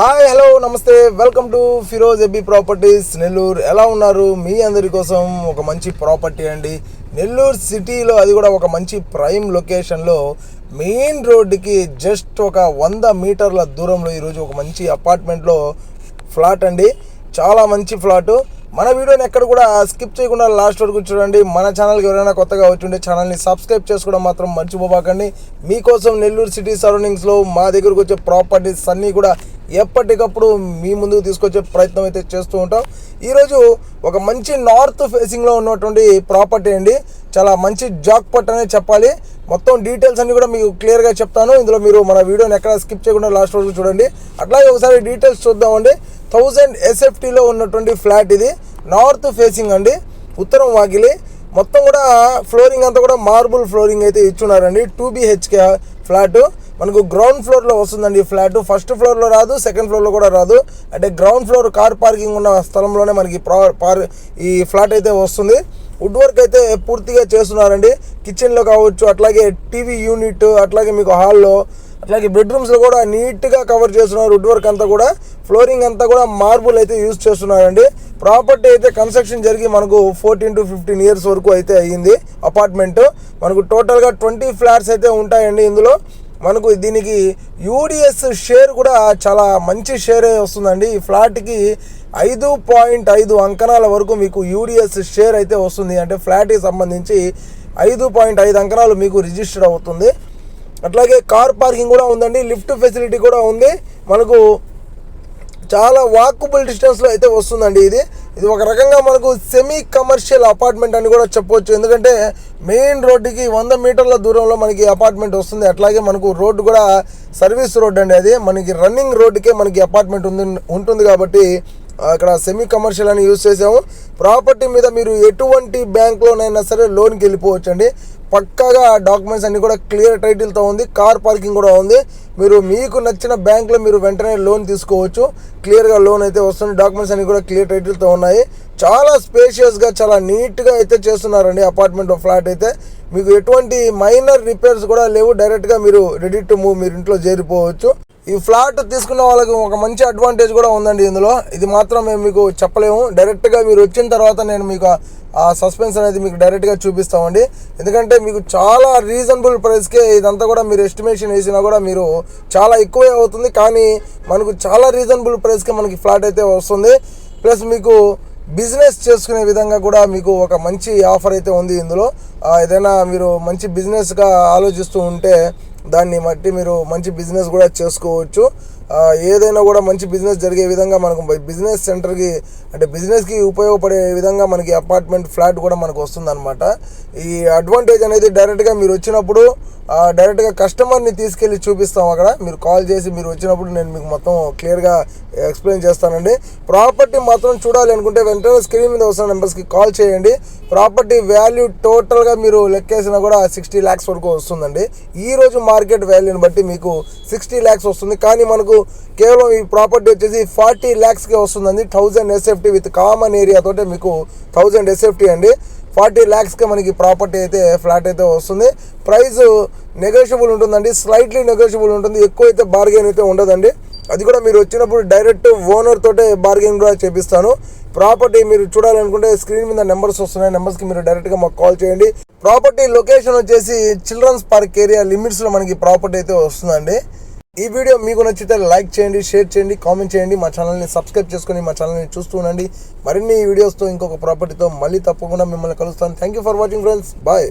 Hi hello నమస్తే. Welcome to Firoz AB properties. Nellore ఎలా ఉన్నారు? మీ అందరి కోసం ఒక మంచి ప్రాపర్టీ అండి. నెల్లూరు సిటీలో అది కూడా ఒక మంచి ప్రైమ్ లొకేషన్లో మెయిన్ రోడ్డుకి జస్ట్ ఒక వంద మీటర్ల దూరంలో ఈరోజు ఒక మంచి అపార్ట్మెంట్లో ఫ్లాట్ అండి. చాలా మంచి ఫ్లాట్. మన వీడియోని ఎక్కడ కూడా స్కిప్ చేయకుండా లాస్ట్ వరకు చూడండి. మన ఛానల్కి ఎవరైనా కొత్తగా వచ్చి ఛానల్ని సబ్స్క్రైబ్ చేసుకోవడం మాత్రం మర్చిపోబాకండి. మీకోసం నెల్లూరు సిటీ సరౌండింగ్స్లో మా దగ్గరకు వచ్చే ప్రాపర్టీస్ అన్నీ కూడా ఎప్పటికప్పుడు మీ ముందుకు తీసుకొచ్చే ప్రయత్నం అయితే చేస్తూ ఉంటాం. ఈరోజు ఒక మంచి నార్త్ ఫేసింగ్లో ఉన్నటువంటి ప్రాపర్టీ అండి. చాలా మంచి జాక్ పట్ అనే చెప్పాలి. మొత్తం డీటెయిల్స్ అన్ని కూడా మీకు క్లియర్గా చెప్తాను. ఇందులో మీరు మన వీడియోని ఎక్కడ స్కిప్ చేయకుండా లాస్ట్ వరకు చూడండి. అట్లాగే ఒకసారి డీటెయిల్స్ చూద్దామండి. థౌజండ్ ఎస్ఎఫ్టీలో ఉన్నటువంటి ఫ్లాట్ ఇది. నార్త్ ఫేసింగ్ అండి. ఉత్తరం వాకిలి. మొత్తం కూడా ఫ్లోరింగ్ అంతా కూడా మార్బుల్ ఫ్లోరింగ్ అయితే ఇచ్చున్నారండి. టూ బిహెచ్కే ఫ్లాట్ మనకు గ్రౌండ్ ఫ్లోర్లో వస్తుందండి ఈ ఫ్లాట్ ఫస్ట్ ఫ్లోర్లో రాదు సెకండ్ ఫ్లోర్లో కూడా రాదు. అంటే గ్రౌండ్ ఫ్లోర్ కార్ పార్కింగ్ ఉన్న స్థలంలోనే మనకి ప్రా- పార్ ఈ ఫ్లాట్ అయితే వస్తుంది. వుడ్ వర్క్ అయితే పూర్తిగా చేస్తున్నారండి. కిచెన్లో కావచ్చు అట్లాగే టీవీ యూనిట్ అట్లాగే మీకు హాల్లో అట్లాగే బెడ్రూమ్స్లో కూడా నీట్గా కవర్ చేస్తున్నారు వుడ్ వర్క్ అంతా కూడా. ఫ్లోరింగ్ అంతా కూడా మార్బుల్ అయితే యూజ్ చేస్తున్నారండి. ప్రాపర్టీ అయితే కన్స్ట్రక్షన్ జరిగి మనకు ఫోర్టీన్ టు ఫిఫ్టీన్ ఇయర్స్ వరకు అయితే అయ్యింది అపార్ట్మెంట్ మనకు టోటల్గా ట్వంటీ ఫ్లాట్స్ అయితే ఉంటాయండి ఇందులో. మనకు దీనికి యూడిఎస్ షేర్ కూడా చాలా మంచి షేరే వస్తుందండి. ఈ ఫ్లాట్కి ఐదు పాయింట్ ఐదు అంకణాల వరకు మీకు యూడిఎస్ షేర్ అయితే వస్తుంది. అంటే ఫ్లాట్కి సంబంధించి ఐదు పాయింట్ ఐదు అంకణాలు మీకు రిజిస్టర్ అవుతుంది. అట్లాగే కార్ పార్కింగ్ కూడా ఉందండి లిఫ్ట్ ఫెసిలిటీ కూడా ఉంది. మనకు చాలా వాకబుల్ డిస్టెన్స్లో అయితే వస్తుందండి ఇది. ఇది ఒక రకంగా మనకు సెమీ కమర్షియల్ అపార్ట్మెంట్ అని కూడా చెప్పవచ్చు ఎందుకంటే మెయిన్ రోడ్డుకి వంద మీటర్ల దూరంలో మనకి అపార్ట్మెంట్ వస్తుంది. అట్లాగే మనకు రోడ్డు కూడా సర్వీస్ రోడ్ అండి అది. మనకి రన్నింగ్ రోడ్డుకే మనకి అపార్ట్మెంట్ ఉంది ఉంటుంది కాబట్టి అక్కడ సెమీ కమర్షియల్ అని యూజ్ చేసాము. ప్రాపర్టీ మీద మీరు ఎటువంటి బ్యాంక్లోనైనా సరే లోన్కి వెళ్ళిపోవచ్చు అండి పక్కాగా డాక్యుమెంట్స్ అన్ని కూడా క్లియర్ టైటిల్తో ఉంది. కార్ పార్కింగ్ కూడా ఉంది. మీరు మీకు నచ్చిన బ్యాంక్లో మీరు వెంటనే లోన్ తీసుకోవచ్చు. క్లియర్గా లోన్ అయితే వస్తుంది. డాక్యుమెంట్స్ అన్ని కూడా క్లియర్ టైటిల్తో ఉన్నాయి. చాలా స్పేషియస్గా చాలా నీట్గా అయితే చేస్తున్నారండి అపార్ట్మెంట్ ఫ్లాట్ అయితే. మీకు ఎటువంటి మైనర్ రిపేర్స్ కూడా లేవు. డైరెక్ట్గా మీరు రెడీ టు మూవ్ మీరు ఇంట్లో చేరిపోవచ్చు. ఈ ఫ్లాట్ తీసుకున్న వాళ్ళకి ఒక మంచి అడ్వాంటేజ్ కూడా ఉందండి ఇందులో. ఇది మాత్రం మేము మీకు చెప్పలేము. డైరెక్ట్గా మీరు వచ్చిన తర్వాత నేను మీకు ఆ- సస్పెన్స్ అనేది మీకు డైరెక్ట్గా చూపిస్తామండి. ఎందుకంటే మీకు చాలా రీజనబుల్ ప్రైస్కే ఇదంతా కూడా మీరు ఎస్టిమేషన్ వేసినా కూడా మీరు చాలా ఎక్కువే అవుతుంది. కానీ మనకు చాలా రీజనబుల్ ప్రైస్కే మనకి ఫ్లాట్ అయితే వస్తుంది. ప్లస్ మీకు బిజినెస్ చేసుకునే విధంగా కూడా మీకు ఒక మంచి ఆఫర్ అయితే ఉంది ఇందులో. ఏదైనా మీరు మంచి బిజినెస్గా ఆలోచిస్తూ ఉంటే దాన్ని బట్టి మీరు మంచి బిజినెస్ కూడా చేసుకోవచ్చు. ఏదైనా కూడా మంచి బిజినెస్ జరిగే విధంగా మనకు బిజినెస్ సెంటర్కి అంటే బిజినెస్కి ఉపయోగపడే విధంగా మనకి అపార్ట్మెంట్ ఫ్లాట్ కూడా మనకు వస్తుందన్నమాట. ఈ అడ్వాంటేజ్ అనేది డైరెక్ట్గా మీరు వచ్చినప్పుడు డైరెక్ట్గా కస్టమర్ని తీసుకెళ్ళి చూపిస్తాం అక్కడ. మీరు కాల్ చేసి మీరు వచ్చినప్పుడు నేను మీకు మొత్తం క్లియర్గా ఎక్స్ప్లెయిన్ చేస్తానండి. ప్రాపర్టీ మాత్రం చూడాలి అనుకుంటే వెంటనే స్క్రీన్ మీద వస్తున్న నెంబర్స్కి కాల్ చేయండి. ప్రాపర్టీ వాల్యూ టోటల్గా మీరు లెక్కేసినా కూడా సిక్స్టీ ల్యాక్స్ వరకు వస్తుందండి. ఈ రోజు మార్కెట్ వాల్యూని బట్టి మీకు సిక్స్టీ ల్యాక్స్ వస్తుంది. కానీ మనకు కేవలం ఈ ప్రాపర్టీ వచ్చేసి ఫార్టీ ల్యాక్స్కే వస్తుందండి. Thousand SFT with common area తోటే మీకు థౌజండ్ ఎస్ఎఫ్టీ అండి. ఫార్టీ ల్యాక్స్కి మనకి ప్రాపర్టీ అయితే ఫ్లాట్ అయితే వస్తుంది. ప్రైస్ నెగోషియబుల్ ఉంటుందండి. స్లైట్లీ నెగోషియబుల్ ఉంటుంది. ఎక్కువ అయితే బార్గెన్ అయితే ఉండదండి. అది కూడా మీరు వచ్చినప్పుడు డైరెక్ట్ ఓనర్ తోటే బార్గెన్ కూడా చేపిస్తాను. ప్రాపర్టీ మీరు చూడాలనుకుంటే స్క్రీన్ మీద నెంబర్స్ వస్తున్నాయి. నెంబర్స్కి మీరు డైరెక్ట్గా మాకు కాల్ చేయండి. ప్రాపర్టీ లొకేషన్ వచ్చేసి చిల్డ్రన్స్ పార్క్ ఏరియా లిమిట్స్లో మనకి ప్రాపర్టీ అయితే వస్తుందండి. ఈ వీడియో మీకు నచ్చితే లైక్ చేయండి షేర్ చేయండి కామెంట్ చేయండి. మా ఛానల్ని సబ్స్క్రైబ్ చేసుకొని మా ఛానల్ని చూస్తూ ఉండండి. మరిన్ని వీడియోస్తో ఇంకొక ప్రాపర్టీతో మళ్ళీ తప్పకుండా మిమ్మల్ని కలుస్తాను. Thank you for watching friends bye